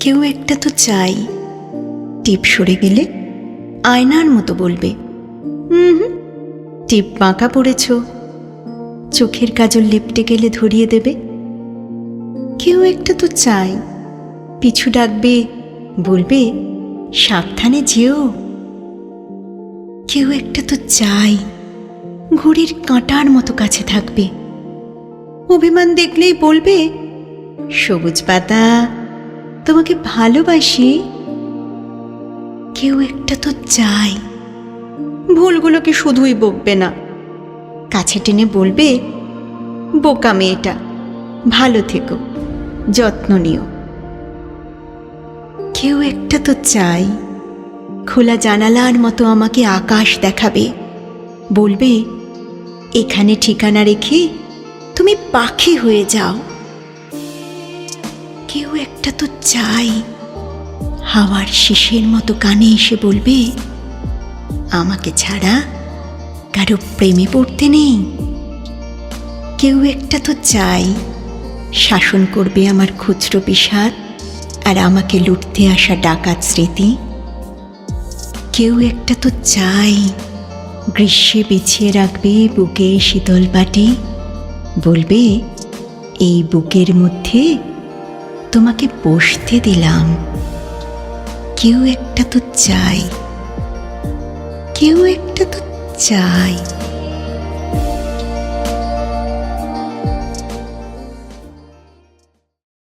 কেউ একটা তো চাই। টিপ সরে গেলে আয়নার মতো বলবে হুম টিপ বাঁকা পড়েছ। চোখের কাজল লেপটে গেলে ধরিয়ে দেবে। কেউ একটা তো চাই। পিছু ডাকবে, বলবে, সাবধানে যেও। কেউ একটা তো চাই, ঘড়ির কাঁটার মতো কাছে থাকবে। অভিমান দেখলেই বলবে, সবুজ পাতা তোমাকে ভালোবাসি? কেউ একটা তো চাই। ভুলগুলোকে শুধুই বকবে না। কাছে টেনে বলবে, বোকা মেয়েটা, ভালো থেকো, যত্ন নিও। কেউ একটা তো চাই। খোলা জানালার মতো আমাকে আকাশ দেখাবে। বলবে, এখানে ঠিকানা রেখে তুমি পাখি হয়ে যাও। কেউ একটা তো চাই। হাওয়ার শিশের মতো কানে এসে বলবে, আমাকে ছাড়া কারও প্রেমে পড়তে নেই। কেউ একটা তো চাই, শাসন করবে আমার খুচরো বিষাদ আর আমাকে লুটতে আসা ডাকাত স্মৃতি। কেউ একটা তো চাই, গ্রীষ্মে বিছিয়ে রাখবে বুকে শীতল পাটি। বলবে, এই বুকের মধ্যে তোমাকে বসতে দিলাম। কেউ একটা তো চাই। কেউ একটা তো চাই।